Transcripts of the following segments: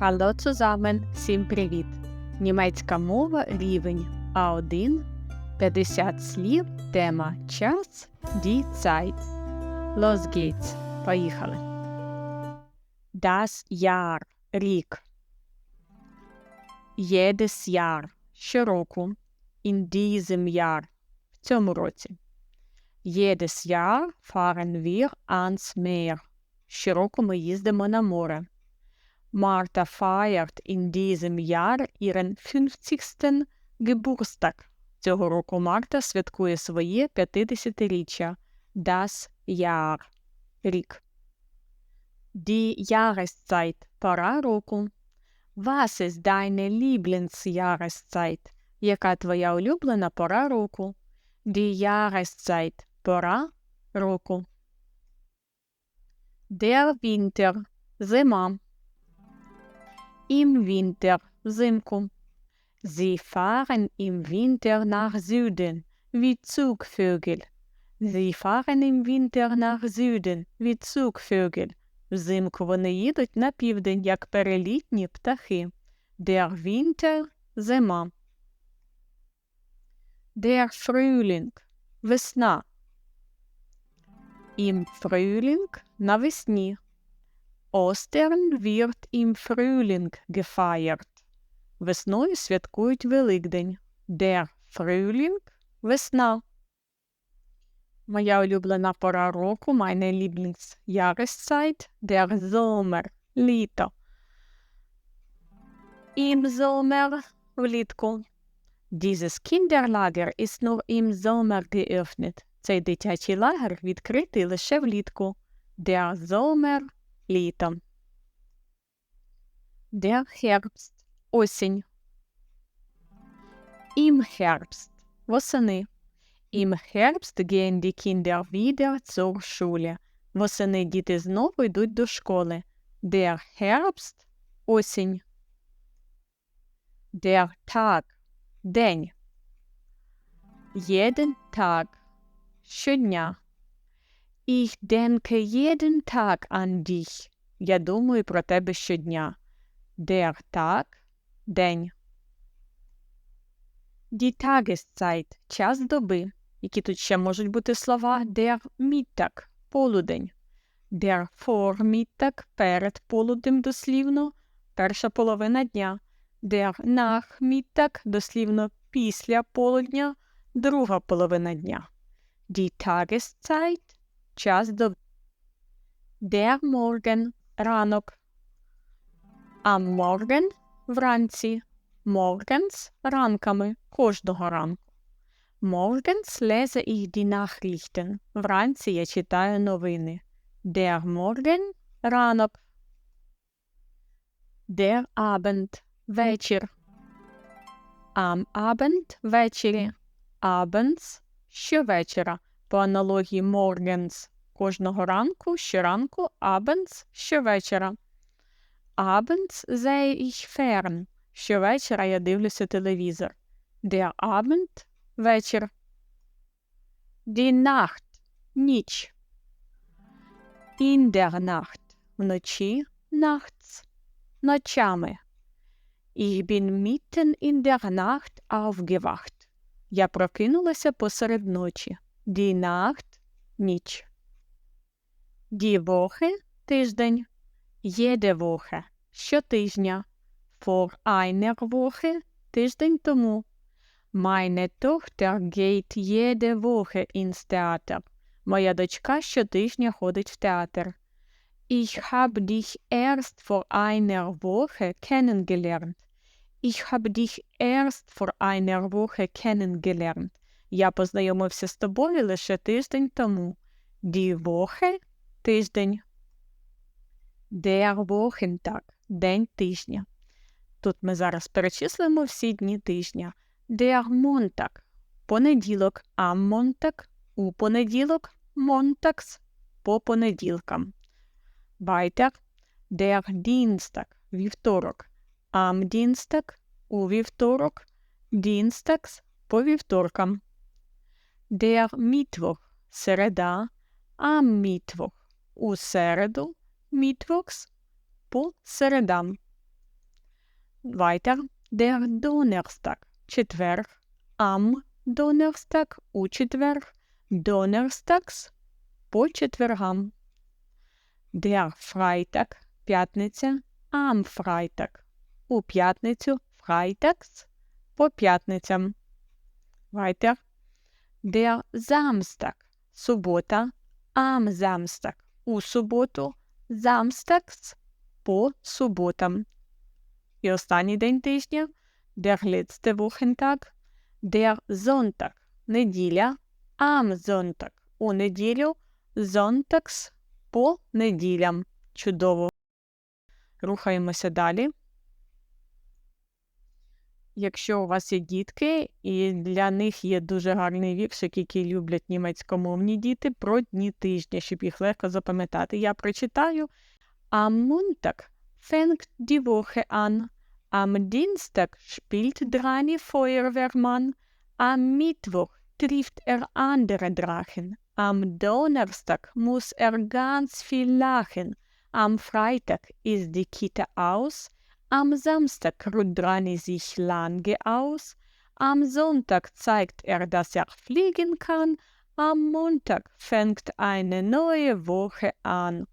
Hallo zusammen, всім привіт! Німецька мова рівень А1, 50 слів, тема час, die Zeit. Los geht's. Поїхали. Das Jahr – рік. Jedes Jahr – щороку. In diesem Jahr – в цьому році. Jedes Jahr fahren wir ans Meer. Щороку ми їздимо на море. Martha feiert in diesem Jahr ihren 50. Geburtstag. Цього року Марта святкує своє 50-річчя. Das Jahr. Рік. Die Jahreszeit. Пора року. Was ist deine Lieblingsjahreszeit? Яка твоя улюблена пора року? Die Jahreszeit. Пора року. Der Winter. Зима. Im Winter – взимку. Sie fahren im Winter nach Süden, wie Zugvögel. Sie fahren im Winter nach Süden, wie Zugvögel. Взимку вони їдуть на південь, як перелітні птахи. Der Winter – зима. Der Frühling – весна. Im Frühling – навесні. Остern wird im Frühling gefeiert. Весною святкують Великдень. Der Frühling – весна. Моя улюблена пора року, meine Lieblingsjahreszeit, der Sommer – літо. Im Sommer – влітку. Dieses Kinderlager ist nur im Sommer geöffnet. Цей дитячий лагер відкритий лише влітку. Der Sommer – літо. Der Herbst – осінь. Im Herbst – восени. Im Herbst gehen die Kinder wieder zur Schule. Восени діти знову йдуть до школи. Der Herbst – осінь. Der Tag – день. Jeden Tag – щодня. Ich denke jeden Tag an dich. Я думаю про тебе щодня. Der Tag – день. Die Tageszeit – час доби. Які тут ще можуть бути слова der Mittag – полудень. Der Vormittag – перед полуднем дослівно, перша половина дня. Der Nachmittag – дослівно після полудня, друга половина дня. Die Tageszeit час до Der Morgen – ранок. Am Morgen – вранці. Morgens – ранками кожного ранку. Morgens lese ich die Nachrichten. Вранці я читаю новини. Der Morgen – ранок. Der Abend – вечір. Am Abend – ввечері. Abends – щовечора по аналогії morgens кожного ранку, щоранку, abends щовечора. Abends sehe ich. Щовечора я дивлюся телевізор. Der Abend – вечір. Die Nacht – ніч. In der вночі, nachts – ночами. Ich bin mitten in der Nacht aufgewacht. Я прокинулася посеред ночі. Die Nacht – ніч. Die Woche – тиждень. Jede Woche – щотижня. Vor einer Woche – тиждень тому. Meine Tochter geht jede Woche ins Theater. Моя дочка щотижня ходить в театр. Ich habe dich erst vor einer Woche kennengelernt. Ich habe dich erst vor einer Woche kennengelernt. Я познайомився з тобою лише тиждень тому. Woche – тиждень. Der Wochentag – день тижня. Тут ми зараз перечислимо всі дні тижня. Der Montag – понеділок, Montag – у понеділок, Montags – по понеділкам. Weiter – Der Dienstag – вівторок, am у вівторок, Dienstags – по вівторкам. Der Mittwoch – середа, am Mittwoch – у середу, Mittwochs – по середам. Weiter. Der Donnerstag. Четверг. Am Donnerstag. У четверг. Donnerstags. По четвергам. Der Freitag. П'ятниця. Am Freitag. У п'ятницю. Freitags. По п'ятницям. Weiter. Der Samstag. Субота. Am Samstag. У суботу. Samstags. По суботам. І останній день тижня. Der letzte Wochentag. Der Sonntag. Неділя. Am Sonntag. У неділю. Sonntags. По неділям. Чудово. Рухаємося далі. Якщо у вас є дітки, і для них є дуже гарний віршик, який люблять німецькомовні діти, про дні тижня, щоб їх легко запам'ятати. Я прочитаю. Feuerwehrmann. Am Mittwoch trifft er andere Drachen. Am Donnerstag muss er ganz viel lachen. Am Freitag ist die Kita aus. Am Samstag ruht Drani sich lange aus. Am Sonntag zeigt er, dass er fliegen kann. Am Montag fängt eine neue Woche an.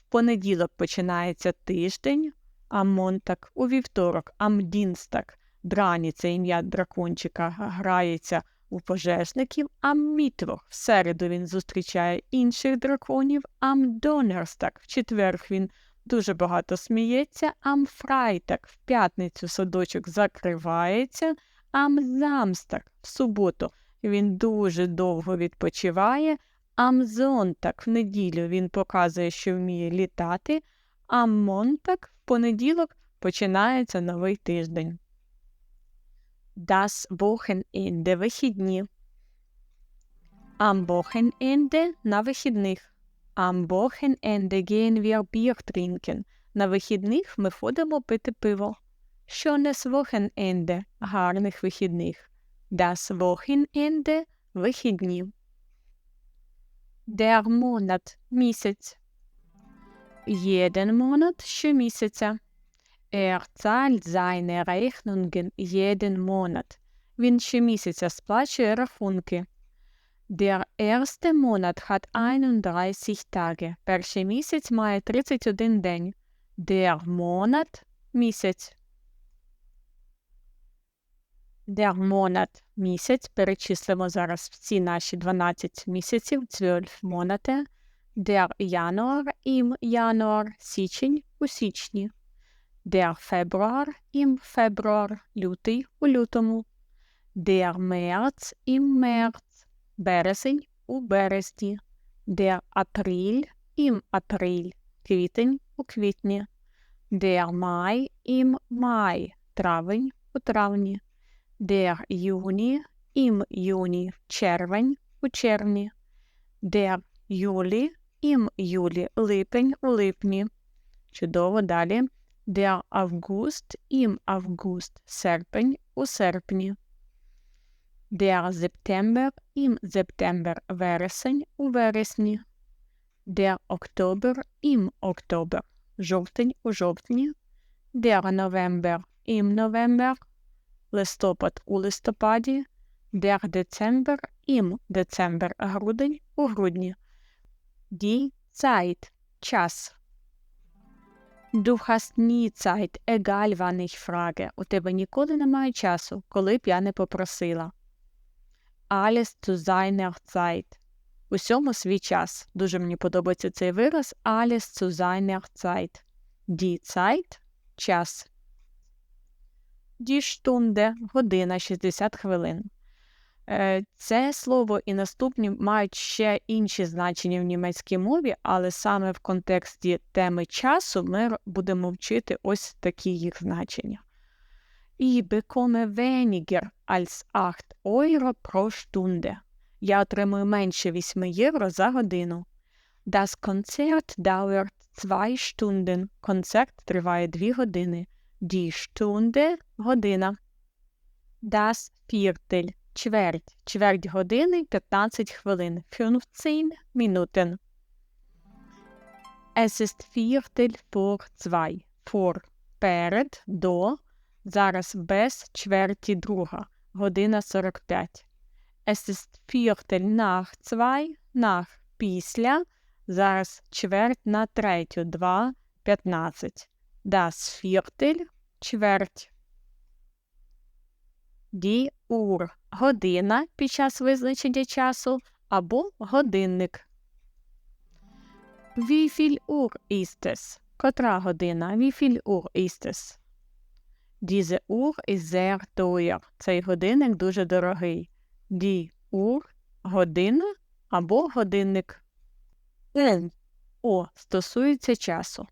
В понеділок починається тиждень, а Монтак у вівторок, Амдінстак, Драні це ім'я дракончика, грається у пожежників, а Мітвох в середу він зустрічає інших драконів, Амдонерстак в четвер він дуже багато сміється, Амфрайтак в п'ятницю садочок закривається, Амзамстак в суботу він дуже довго відпочиває, Амзонтак в неділю він показує, що вміє літати, а в понеділок починається новий тиждень. Das Wochenende – вихідні. Am Wochenende – на вихідних. Am Wochenende gehen wir Bier trinken. На вихідних ми ходимо пити пиво. Schönes Wochenende – гарних вихідних. Das Wochenende – вихідні. Der Monat – місяць. Jeden Monat – щомісяця. Er zahlt seine Rechnungen jeden Monat. Він щомісяця сплачує рахунки. Der erste Monat hat 31 Tage. Перший місяць має 31 день. Der Monat – місяць. Der Monat – місяць. Перечислимо зараз всі наші 12 місяців. 12 Monate. Der Januar – im Januar. Січень – у січні. Der Februar – im Februar. Лютий – у лютому. Der März – im März. Березень – у березні. Der April – im April. Квітень – у квітні. Der Mai – im Mai. Травень – у травні. Der Juni – im Juni. Червень – у червні. Der Juli – im Juli. Липень – у липні. Чудово далі. Der August – im August. Серпень – у серпні. Der September – im September. Вересень – у вересні. Der Oktober – im Oktober. Жовтень – у жовтні. Der November – im November. Листопад – у листопаді. Der Dezember – im Dezember. Грудень – у грудні. Die Zeit – час. Du hast nie Zeit, egal wann ich frage. У тебе ніколи немає часу, коли б я не попросила. Alles zu seiner Zeit. Усьому свій час. Дуже мені подобається цей вираз. Alles zu seiner Zeit. Die Zeit – час. Die Stunde – година, 60 хвилин. Е, Це слово і наступні мають ще інші значення в німецькій мові, але саме в контексті теми часу ми будемо вчити ось такі їх значення. Ich bekomme weniger als 8 Euro pro Stunde. Я отримую менше 8 євро за годину. Das Konzert dauert 2 Stunden. Концерт триває 2 години. Die Stunde – година. Das Viertel – чверть. Чверть години – 15 хвилин. 15 Minuten. Es ist Viertel vor 2. Vor перед, до, зараз без чверті друга, година 45. Es ist Viertel nach zwei, nach після, зараз чверть на третю, 2, 15. Das Viertel – чверть. Die Uhr – година під час визначення часу або годинник. Wie viel Uhr ist es? Котра година? Wie viel Uhr ist es? Diese Uhr ist sehr teuer. Цей годинник дуже дорогий. Die Uhr – година або годинник. Um. О стосується часу.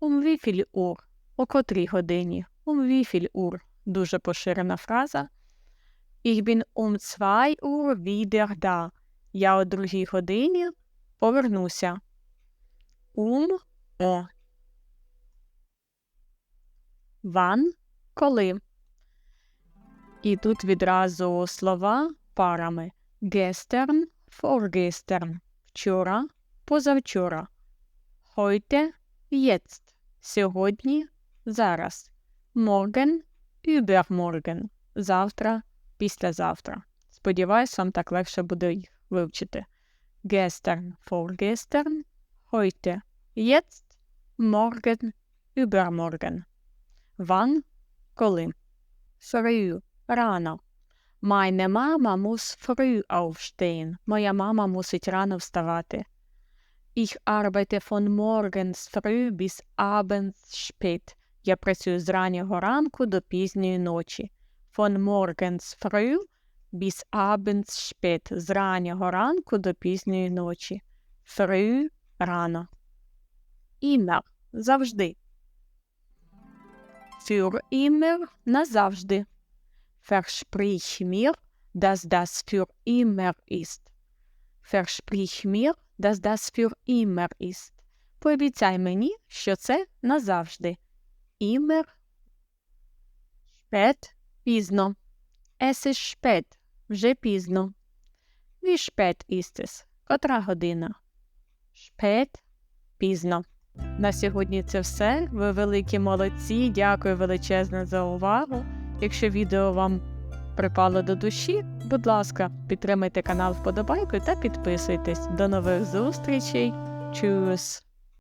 Um wie viel Uhr? О котрій годині? Um wie viel Uhr? Дуже поширена фраза. Ich bin um 2 Uhr wieder da. Я о другій годині повернуся. Um – о. Wann – коли. І тут відразу слова парами. Gestern – vorgestern. Вчора – позавчора. Heute – jetzt. Сьогодні – зараз. Morgen – übermorgen. Завтра – післязавтра. Сподіваюсь, вам так легше буде їх вивчити. Gestern – vorgestern. Heute – jetzt. Morgen – übermorgen. Wann – коли. Früh – рано. Meine Mama muss früh aufstehen. Моя мама мусить рано вставати. Ich arbeite von morgens früh bis abends spät. Я працюю з раннього ранку до пізньої ночі. Von morgens früh bis abends spät. З раннього ранку до пізньої ночі. Früh – рано. Immer – завжди. Für immer – назавжди. Versprich mir, dass das für immer ist. Versprich mir, dass das für immer ist. Пообіцяй мені, що це назавжди. Immer spät – пізно. Es ist spät – вже пізно. Wie spät ist es? Котра година? Spät – пізно. На сьогодні це все. Ви великі молодці. Дякую величезне за увагу. Якщо відео вам припало до душі, будь ласка, підтримайте канал вподобайкою та підписуйтесь. До нових зустрічей. Чус!